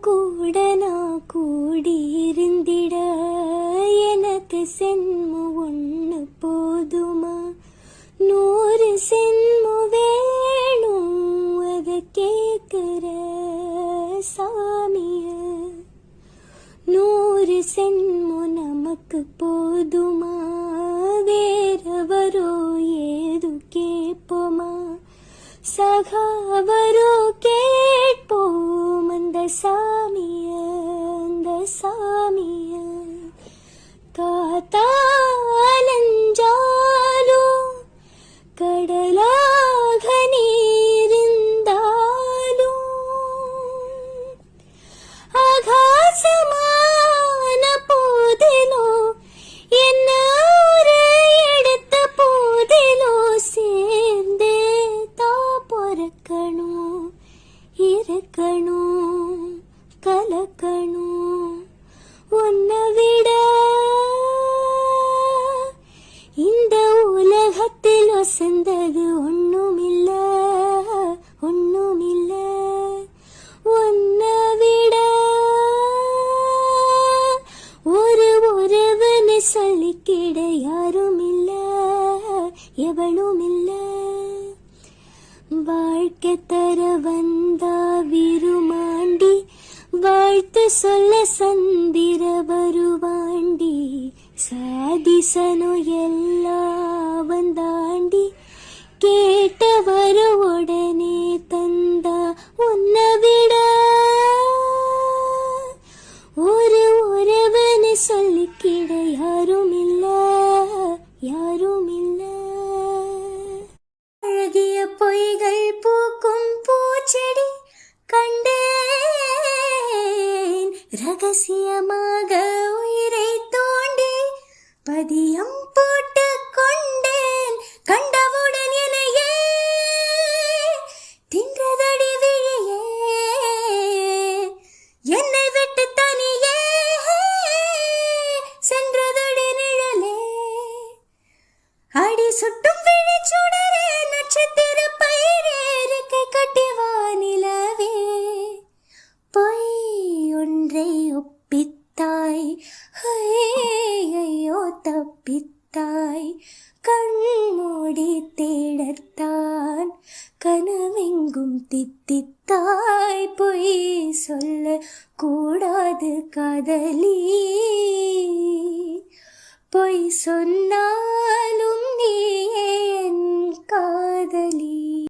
கூட நான் கூடியிருந்திட. எனக்கு சென்மு ஒன்று போதுமா? நூறு சென்மு வேணும் அதை கேட்குற சாமிய. நூறு சென்மு நமக்கு போதுமா? காத்தாலஞ்சாலும் கடலாக நீரிந்தாலும் ஆகாசமான போதிலோ என்ன ஒரு எடுத்த போதிலோ சேர்ந்தே தா பொறக்கணும் இருக்கணும் எவளும் இல்ல வாழ்க்கை தர வந்தா விருமாண்டி வாழ்த்து சொல்ல சந்திர வருவாண்டி சாதிசனோ எல்லா வந்தாண்டி கே ரகசியமாக உயிரை தோண்டி பதியம் தப்பித்தாய். கண்மூடி தேடத்தான். கனவெங்கும் தித்தித்தாய். பொய் சொல்ல கூடாது காதலி. பொய் சொன்னாலும்